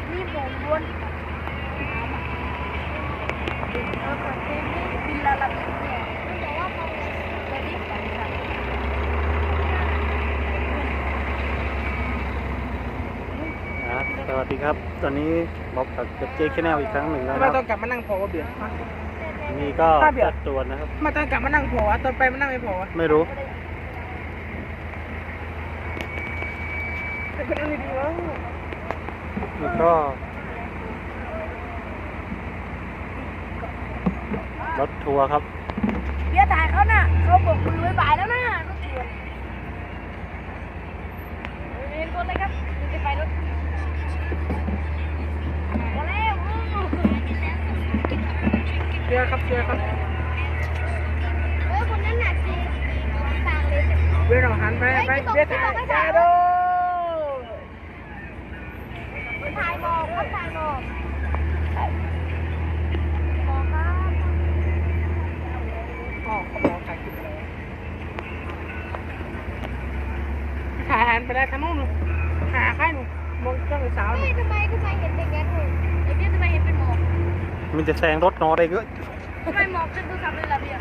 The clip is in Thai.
ดนี่โมงล้วนเออเปิดเพลงนี่บินลาลาบินเนี่ยแต่ว่าเขาไปรีบกันค่ะครับสวัสดีครับ ตอนนี้บอกกับเจ๊แคแนลอีกครั้งหนึ่งนะทำคไมรับต้องกลับมานั่งพอเบียร์นี่ก็ภาพเดียวจัดตัวนะครับ ทำไมาต้องกลับมานั่งพอตอนไปมานั่งไม่พอไม่รู้เป็นคนอะไรดีวะ นี่ก็รถทัวร์ครับ เบียร์ถ่ายเขาน่ะเขาบอกมือบายบายแล้วนะรถทัวร์เห็นคนเลยครับดูจะไปรถมาแล้วเบียร์ครับเบียร์ครับเออคนนั้นหนักสิงเลยเบียร์เราหันไปไปเบียร์ถ่ายถ่ายดู ถ่ายบอกครับถ่ายบอกบอกครับอ๋อเขาบอกถ่ายคลิปแล้วถ่ายหันไปได้ทางโน้นหนูหาใครหนูมองเจ้าสาวหนู เฮ้ยทำไมทำไมเห็นเป็นงั้นหนูไอ้เบี้ยทำไมเห็นเป็นหมอกมันจะแซงรถนอได้เยอะทำไมหมอกเป็นโทรศัพท์เลยล่ะเบี้ย